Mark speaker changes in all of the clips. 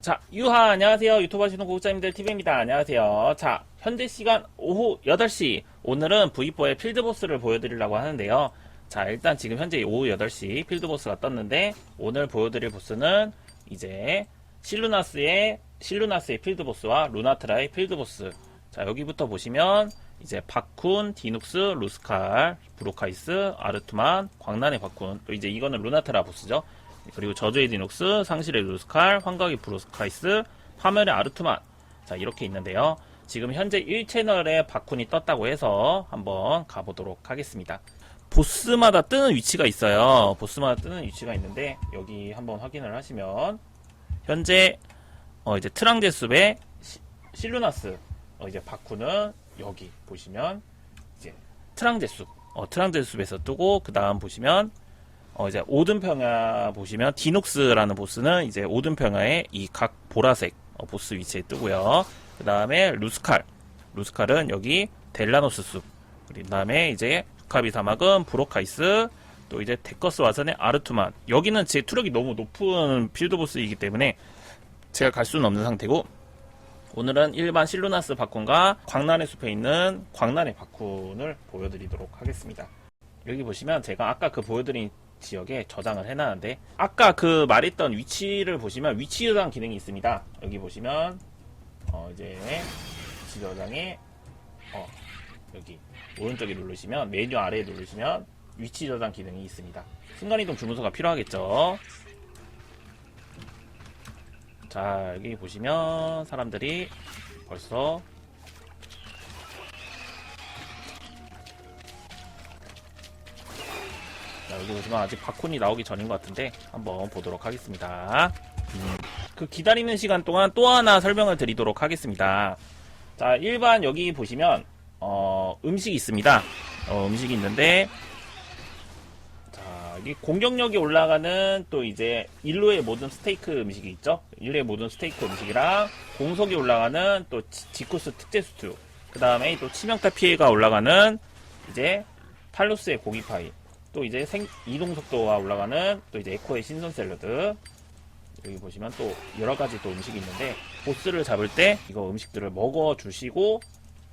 Speaker 1: 자, 유하, 안녕하세요. 유튜브 하시는 구독자님들 TV입니다. 안녕하세요. 자, 현재 시간 오후 8시. 오늘은 V4의 필드보스를 보여드리려고 하는데요. 자, 일단 지금 현재 오후 8시 필드보스가 떴는데, 오늘 보여드릴 보스는 이제 실루나스의, 실루나스의 필드보스와 루나트라의 필드보스. 자, 여기부터 보시면, 이제 바쿤, 디눅스, 루스칼, 브로카이스, 아르투만, 광란의 바쿤. 또 이제 이거는 루나트라 보스죠. 그리고 저주의 디눅스, 상실의 루스칼, 환각의 브로스카이스, 파멸의 아르투만. 자, 이렇게 있는데요. 지금 현재 1채널에 바쿤이 떴다고 해서 한번 가보도록 하겠습니다. 보스마다 뜨는 위치가 있어요. 보스마다 뜨는 위치가 있는데, 여기 한번 확인을 하시면, 현재, 어, 이제 트랑제숲의 시- 실루나스, 어, 이제 바쿤은 여기 보시면, 이제 트랑제숲, 어, 트랑제숲에서 뜨고, 그 다음 보시면, 어, 이제 오든평야 보시면 디녹스라는 보스는 이제 오든평야의 이 각 보라색 어, 보스 위치에 뜨고요. 그 다음에 루스칼, 루스칼은 여기 델라노스 숲. 그 다음에 이제 카비 사막은 브로카이스, 또 이제 데커스 와선의 아르투만. 여기는 제 투력이 너무 높은 필드 보스이기 때문에 제가 갈 수는 없는 상태고 오늘은 일반 실루나스 바쿤과 광란의 숲에 있는 광란의 바쿤을 보여드리도록 하겠습니다. 여기 보시면 제가 아까 그 보여드린 지역에 저장을 해놨는데 아까 그 말했던 위치를 보시면 위치 저장 기능이 있습니다. 여기 보시면 어 이제 위치 저장에 어 여기 오른쪽에 누르시면 메뉴 아래에 누르시면 위치 저장 기능이 있습니다. 순간이동 주문서가 필요하겠죠. 자 여기 보시면 사람들이 벌써 여기 보시면 아직 바콘이 나오기 전인 것 같은데 한번 보도록 하겠습니다. 음, 그 기다리는 시간 동안 또 하나 설명을 드리도록 하겠습니다. 자, 일반 여기 보시면 어, 음식이 있습니다. 어, 음식이 있는데 자, 여기 공격력이 올라가는 또 이제 일로의 모든 스테이크 음식이 있죠. 일로의 모든 스테이크 음식이랑 공속이 올라가는 또 지- 지쿠스 특제 스튜. 그 다음에 또 치명타 피해가 올라가는 이제 탈루스의 고기 파이. 또 이제 생, 이동 속도가 올라가는 또 이제 에코의 신선 샐러드 여기 보시면 또 여러 가지 또 음식이 있는데 보스를 잡을 때 이거 음식들을 먹어 주시고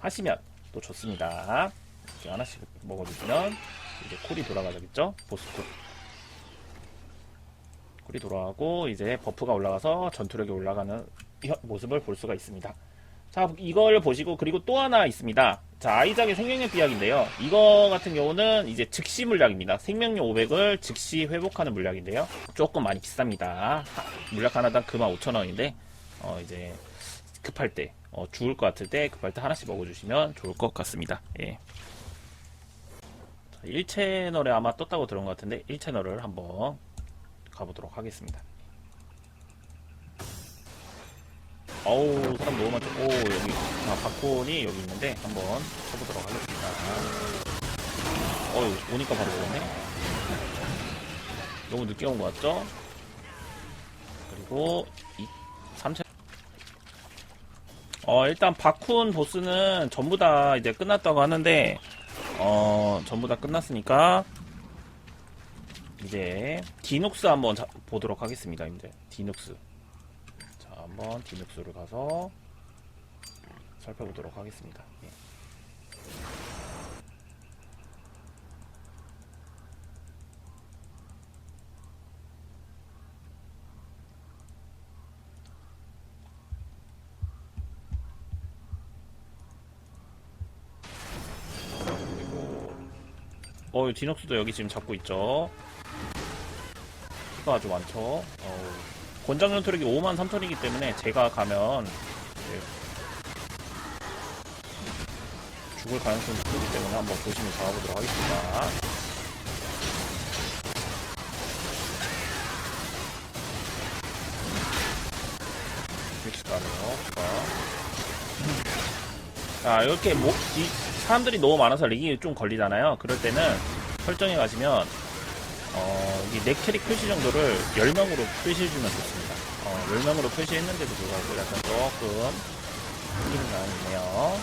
Speaker 1: 하시면 또 좋습니다. 이렇게 하나씩 먹어 주시면 이제 콜이 돌아가겠죠? 보스 콜. 콜이 돌아가고 이제 버프가 올라가서 전투력이 올라가는 혀- 모습을 볼 수가 있습니다. 자, 이걸 보시고 그리고 또 하나 있습니다. 자, 아이작의 생명력 비약인데요. 이거 같은 경우는 이제 즉시 물약입니다. 생명력 500을 즉시 회복하는 물약인데요. 조금 많이 비쌉니다. 하- 물약 하나당 그만 5천원인데, 어, 이제 급할 때, 어, 죽을 것 같을 때 급할 때 하나씩 먹어주시면 좋을 것 같습니다. 예. 자, 1채널에 아마 떴다고 들은 것 같은데, 1채널을 한번 가보도록 하겠습니다. 어우 사람 너무 많죠 오 여기. 아 바콘이 여기 있는데 한번 쳐보도록 하겠습니다. 어우 오니까 바로 오네. 너무 늦게 온 것 같죠? 그리고 이 3차. 어 일단 바쿤 보스는 전부 다 이제 끝났다고 하는데 어 전부 다 끝났으니까 이제 디눅스 한번 자- 보도록 하겠습니다 이제. 디눅스. 자, 한번 디눅스를 가서 살펴보도록 하겠습니다. 예. 어, 디눅스도 여기 지금 잡고 있죠. 피가 아주 많죠. 어우. 권장용 트랙이 5만 3천이기 때문에 제가 가면 네, 죽을 가능성이 크기 때문에 한번 조심히 잡아보도록 하겠습니다. 믹스가네요. 자, 이렇게 뭐, 이, 사람들이 너무 많아서 렉이 좀 걸리잖아요. 그럴 때는 설정에 가시면 어, 여기 내 캐릭 표시 정도를 10명으로 표시해주면 좋습니다. 어, 10명으로 표시했는데도 불구하고 약간 조금 힘이 나네요.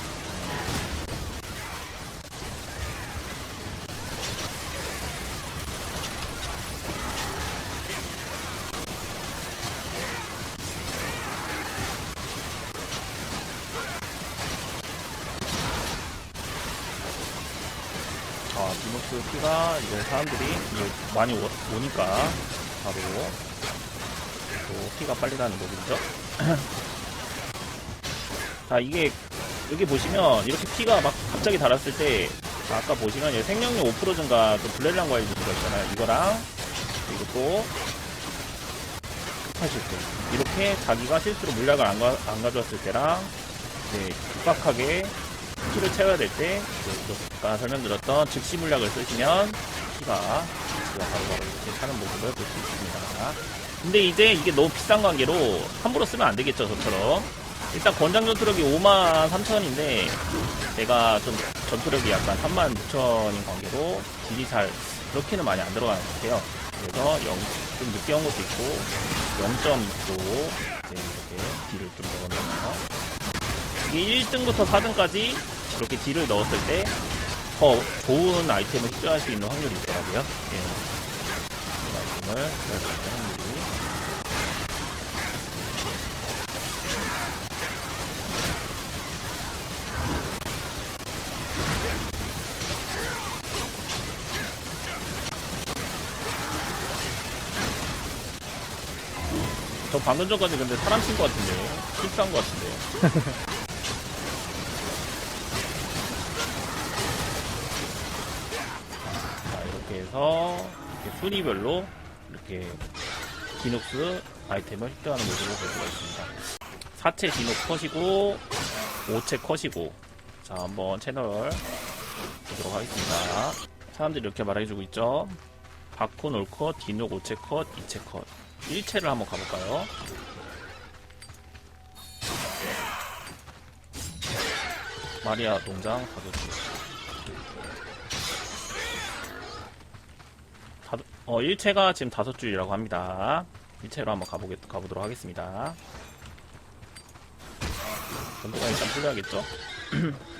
Speaker 1: 피가 이제 사람들이 이제 많이 오, 오니까 바로 또 피가 빨리 나는 거겠죠? 자 이게 여기 보시면 이렇게 피가 막 갑자기 달았을 때 아까 보시면 생명력 5% 증가 또 블레랑 과일도 들어있잖아요 이거랑 그리고 또때 이렇게 자기가 실수로 물약을 안, 가, 안 가져왔을 때랑 이제 급박하게 피를 채워야 될 때 아까 설명드렸던 즉시 물약을 쓰시면 피가 바로 바로 이렇게 차는 모습을 볼 수 있습니다. 근데 이제 이게 너무 비싼 관계로 함부로 쓰면 안 되겠죠 저처럼 일단 권장 전투력이 5만 3천인데 제가 좀 전투력이 약간 3만 6천인 관계로 딜이 잘 그렇게는 많이 안 들어가는 것 같아요. 그래서 0, 좀 늦게 온 것도 있고 0.2도 이제 이렇게 딜을 좀 넣었네요. 이게 1등부터 4등까지 이렇게 딜을 넣었을 때 더 좋은 아이템을 흡수할 수 있는 확률이 있더라고요. 예. 이 아이템을. 저 방금 전까지 근데 사람 친것 같은데 실수한 것 같은데 자 해서 이렇게 순위별로 이렇게 디녹스 아이템을 획득하는 모습을 볼 수가 있습니다. 4채 디녹 컷이고 5채 컷이고. 자 한번 채널 보도록 하겠습니다. 사람들이 이렇게 말해주고 있죠? 바콘 올컷 디녹 5채 컷 2채 컷. 1채를 한번 가볼까요? 마리아 농장 줄. 다섯, 어, 1채가 지금 다섯 줄이라고 합니다. 1채로 한번 가보겠, 가보도록 하겠습니다. 전도가 일단 풀려야겠죠?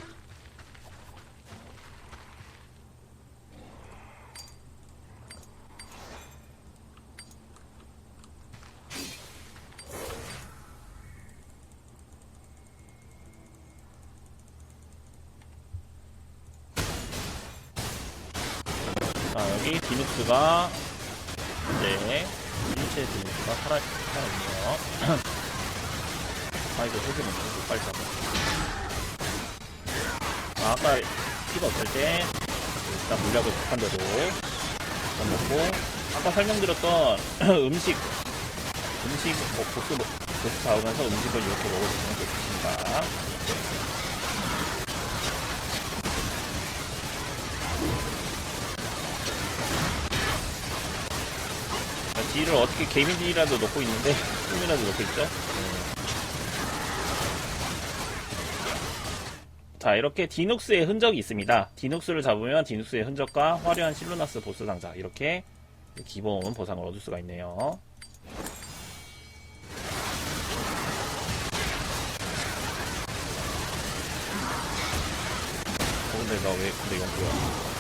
Speaker 1: 자, 여기 디눅스가 이제 1채 디눅스가 살아, 살아있네요. 아, 이거 먼저 좀 빨리 잡아. 아, 아까 피가 없을 때 일단 물약을 급한 대로 더 먹고 아까 설명드렸던 음식 음식 뭐 보스 보스 잡으면서 음식을 이렇게 먹어주시면 좋습니다. 딜을 어떻게 개미딜이라도 넣고 있는데 꿈이라도 넣고 있죠. 자 이렇게 디눅스의 흔적이 있습니다. 디눅스를 잡으면 디눅스의 흔적과 화려한 실루나스 보스 상자 이렇게 기본 보상을 얻을 수가 있네요. 어, 근데 나왜 근데 이건 뭐야?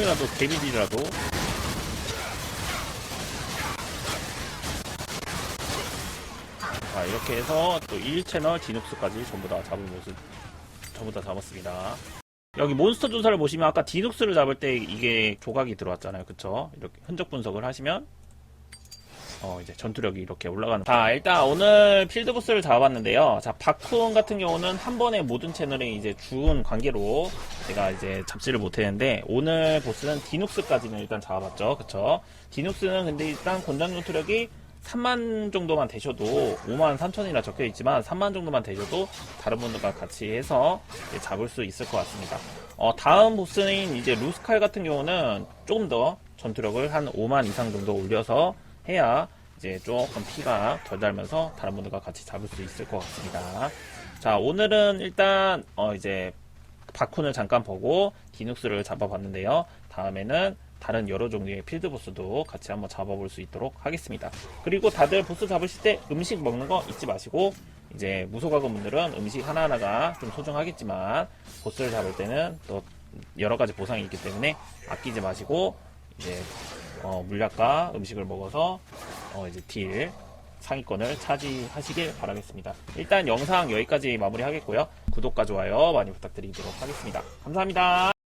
Speaker 1: 조금이라도 데미지라도. 자 이렇게 해서 또 1채널 디눅스까지 전부 다 잡은 모습 전부 다 잡았습니다. 여기 몬스터 조사를 보시면 아까 디눅스를 잡을 때 이게 조각이 들어왔잖아요. 그쵸? 이렇게 흔적 분석을 하시면 어 이제 전투력이 이렇게 올라가는. 자 일단 오늘 필드보스를 잡아봤는데요. 자 바쿤 같은 경우는 한 번에 모든 채널에 이제 주운 관계로 제가 이제 잡지를 못했는데 오늘 보스는 디눅스까지는 일단 잡아봤죠. 그쵸? 디눅스는 근데 일단 권장 전투력이 3만 정도만 되셔도 5만 3천이라 적혀 있지만 3만 정도만 되셔도 다른 분들과 같이 해서 잡을 수 있을 것 같습니다. 어, 다음 보스인 이제 루스칼 같은 경우는 조금 더 전투력을 한 5만 이상 정도 올려서 해야 이제 조금 피가 덜 달면서 다른 분들과 같이 잡을 수 있을 것 같습니다. 자 오늘은 일단 어, 이제 바쿤을 잠깐 보고 디눅스를 잡아봤는데요. 다음에는 다른 여러 종류의 필드 보스도 같이 한번 잡아볼 수 있도록 하겠습니다. 그리고 다들 보스 잡으실 때 음식 먹는 거 잊지 마시고 이제 무소가금 분들은 음식 하나하나가 좀 소중하겠지만 보스를 잡을 때는 또 여러 가지 보상이 있기 때문에 아끼지 마시고 이제 어, 물약과 음식을 먹어서 어, 이제 딜 상위권을 차지하시길 바라겠습니다. 일단 영상 여기까지 마무리하겠고요. 구독과 좋아요 많이 부탁드리도록 하겠습니다. 감사합니다.